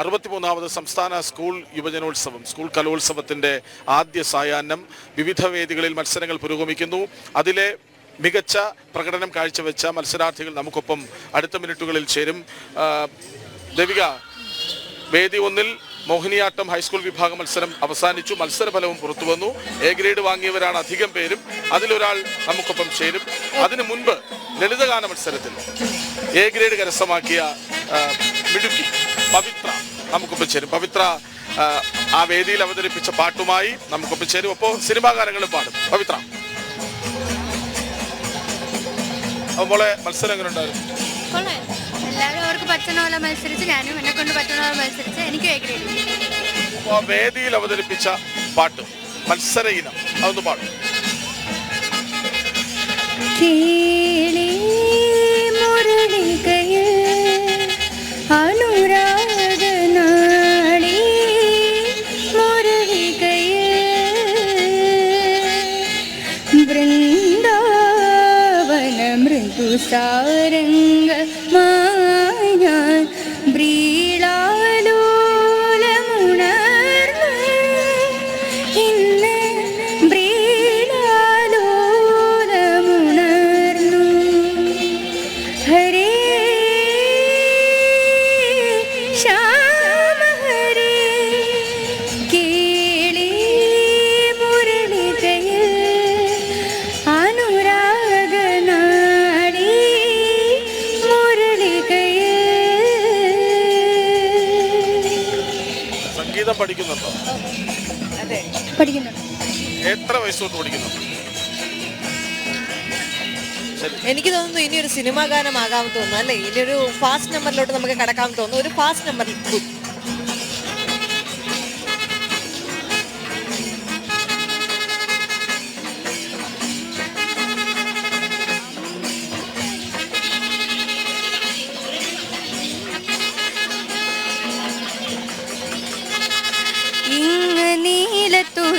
അറുപത്തിമൂന്നാമത് സംസ്ഥാന school യുവജനോത്സവം school കലോത്സവത്തിന്റെ ആദ്യ സായാഹ്നം വിവിധ വേദികളിൽ മത്സരങ്ങൾ പുരോഗമിക്കുന്നു. അതിലെ മികച്ച പ്രകടനം കാഴ്ചവെച്ച മത്സരാർത്ഥികൾ നമുക്കൊപ്പം അടുത്ത മിനിറ്റുകളിൽ ചേരും. ദേവിക വേദി ഒന്നിൽ മോഹിനിയാട്ടം ഹൈസ്കൂൾ വിഭാഗം മത്സരം അവസാനിച്ചു. മത്സരഫലവും പുറത്തു വന്നു. എ ഗ്രേഡ് വാങ്ങിയവരാണ് അധികം പേരും. അതിലൊരാൾ നമുക്കൊപ്പം ചേരും. അതിനു മുൻപ് ലളിതഗാന മത്സരത്തിൽ എ ഗ്രേഡ് കരസ്ഥമാക്കിയ മിടുക്കി പവിത്ര. നമുക്കൊപ്പം ചേരും. പവിത്ര ആ, വേദിയിൽ അവതരിപ്പിച്ച പാട്ടുമായി നമുക്കൊപ്പം ചേരും. ഒപ്പം സിനിമാ ഗാനങ്ങളും പാടും. പവിത്ര. അപ്പോൾ മോളെ മത്സരം എങ്ങനെ ഉണ്ടായിരുന്നു എല്ലാവരും അവർക്ക് പറ്റുന്ന പോലെ മത്സരിച്ച് ഞാനും എന്നെ കൊണ്ട് പറ്റുന്ന പോലെ മത്സരിച്ച് എനിക്ക് എ ഗ്രേഡ് വേദിയിൽ അവതരിപ്പിച്ച പാട്ട് മത്സര ഇനം. അതൊന്ന് പാടും. മൃദുസാരംഗ മായാൻ പഠിക്കുന്നുണ്ടോ? എത്ര വയസ്സ് തൊട്ട് പഠിക്കുന്നുണ്ട് എനിക്ക് തോന്നുന്നു ഇനി ഒരു സിനിമാ ഗാനമാകാമെന്ന് തോന്നുന്നു. അല്ലേ? ഇനി ഒരു ഫാസ്റ്റ് നമ്പറിലോട്ട് നമുക്ക് കടക്കാമെന്ന് തോന്നുന്നു. ഒരു ഫാസ്റ്റ് നമ്പർ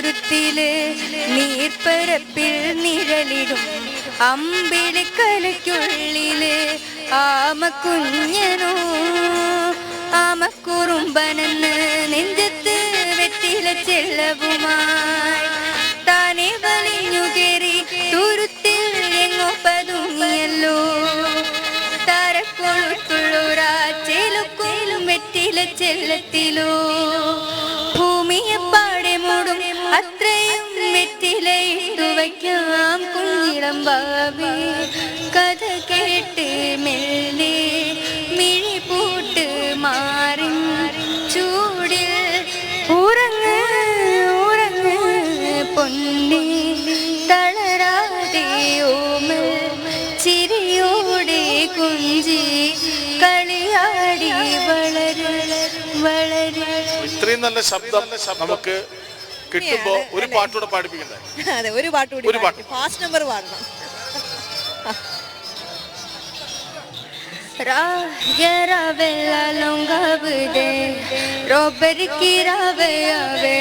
നീലത്തുരുത്തിൽ നീർപ്പരപ്പിൽ നിഴലിടും. അമ്പിളിക്കലയ്ക്കുള്ളിൽ ആമക്കുഞ്ഞനോ. ആമക്കുറുമ്പനെന്ന് നെഞ്ചത്ത് വെറ്റില ചെല്ലവുമായി. താനെ വലിഞ്ഞു കയറി തുരുത്തിൽ എങ്ങോ പതുങ്ങിയല്ലോ. താരക്കൊളുത്തുള്ളൂരാ ചെലുക്കും വെറ്റില ചെല്ലത്തിലോ. അത്രയും വെറ്റിലയിട്ടു വയ്ക്കാം കുഞ്ഞിളം ബാബി. കഥ കേട്ട് മെല്ലെ മിഴി പൂട്ട് മാറി. ചൂടിൽ ഉറങ്ങ് ഉറങ്ങ് പൊന്നി. തളരാതെ ഓമൽ ചിരിയോടെ കുഞ്ചി കളിയാടി വളരെ വളരെ. ഇത്രയും നല്ല ശബ്ദം നമുക്ക് കിട്ടുമ്പോ ഒരു പാട്ടുകൂടെ പാടിപ്പിക്കണ്ടേ? അതെ ഒരു പാട്ട് കൂടി ഒരു പാട്ട്. ഫാസ്റ്റ് നമ്പർ പാടണം. രാവെല്ല ലൊങ്കബുദേ റോബരിക്ക് രാവയാവേ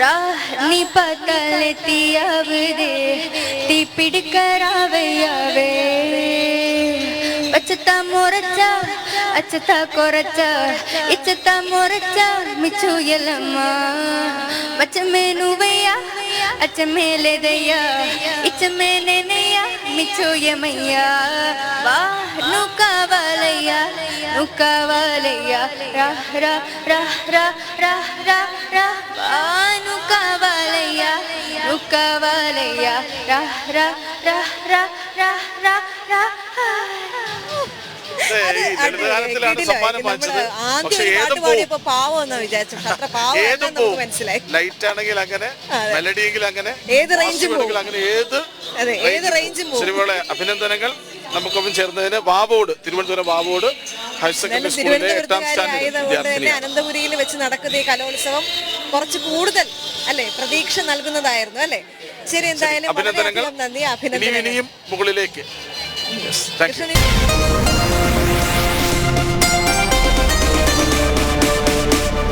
രാ നീ പത്തലെത്തിയാവുതേ തീ പിടിക്കരാവയാവേ പച്ചത്ത മുറച്ച అచ్చత కొరచ ఇచ్చత మొరచ మిచ్చుయలమ్మ వచ్చమే నువ్వయ్యా అచ్చమే లేదయ్యా ఇచ్చమే నేనయ్యా మిచ్చుయమయ్యా వా నువ్వు కావాలయ్యా నువ్వు కావాలయ్యా రా రా రా రా రా రా రా వా నువ్వు కావాలయ్యా నువ్వు కావాలయ్యా రా రా రా రా రా రా రా ലളിതഗാനത്തിലാണ് സമ്മാനം വാങ്ങിച്ചത്. പക്ഷെ ഏതും പോവും മനസ്സിലായി. ലൈറ്റ് ആണെങ്കിൽ അങ്ങനെ. മെലഡി എങ്കിൽ അങ്ങനെ ഏത് ഉം അങ്ങനെ ഏത് ഏത് അഭിനന്ദനങ്ങൾ. നമുക്കൊപ്പം ചേർന്നതിന് വാവോട് തിരുവനന്തപുരം വാവോട് ഹയർ സെക്കൻഡറി സ്കൂളിലെ എട്ടാം സ്റ്റാൻഡേർഡ്. തിരുവനന്തപുരത്തുകാരായതുകൊണ്ട് അനന്തപുരിയിൽ വെച്ച് നടക്കുന്ന ഈ കലോത്സവം കുറച്ച് കൂടുതൽ അല്ലെ പ്രതീക്ഷ നൽകുന്നതായിരുന്നു അല്ലെ? ശരി എന്തായാലും അഭിനന്ദനങ്ങൾ. നന്ദി നന്ദി മുകളിലേക്ക്. Yes, thank മുകളിലേക്ക്